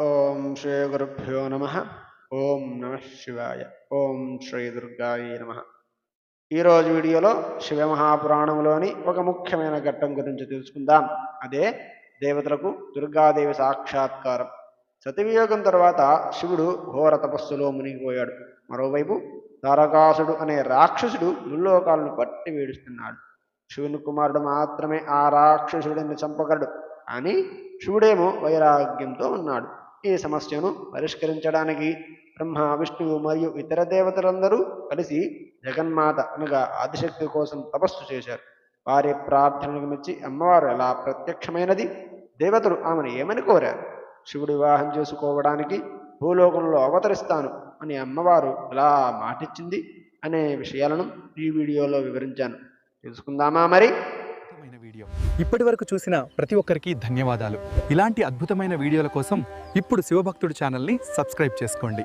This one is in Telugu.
ఓం శ్రీ గురుభ్యో నమ. ఓం నమ శివాయ. ఓం శ్రీ దుర్గాయ నమ. ఈరోజు వీడియోలో శివమహాపురాణంలోని ఒక ముఖ్యమైన ఘట్టం గురించి తెలుసుకుందాం. అదే దేవతలకు దుర్గాదేవి సాక్షాత్కారం. సతివియోగం తర్వాత శివుడు ఘోర తపస్సులో మునిగిపోయాడు. మరోవైపు తారకాసుడు అనే రాక్షసుడు ముల్లోకాలను పట్టి వేడుస్తున్నాడు. శివుని కుమారుడు మాత్రమే ఆ రాక్షసుడిని చంపగలడు. అని శివుడేమో వైరాగ్యంతో ఉన్నాడు. ఈ సమస్యను పరిష్కరించడానికి బ్రహ్మ విష్ణువు మరియు ఇతర దేవతలందరూ కలిసి జగన్మాత అనగా ఆదిశక్తి కోసం తపస్సు చేశారు. వారి ప్రార్థనలకు మెచ్చి అమ్మవారు ఎలా ప్రత్యక్షమైనది? దేవతలు ఆమెను ఏమని కోరారు? శివుడు వివాహం చేసుకోవడానికి భూలోకంలో అవతరిస్తాను అని అమ్మవారు ఎలా మాటిచ్చింది? అనే విషయాలను ఈ వీడియోలో వివరించాను. తెలుసుకుందామా మరి? ఇప్పటి వరకు చూసిన ప్రతి ఒక్కరికి ధన్యవాదాలు. ఇలాంటి అద్భుతమైన వీడియోల కోసం ఇప్పుడు శివభక్తుడు ఛానల్ని సబ్స్క్రైబ్ చేసుకోండి.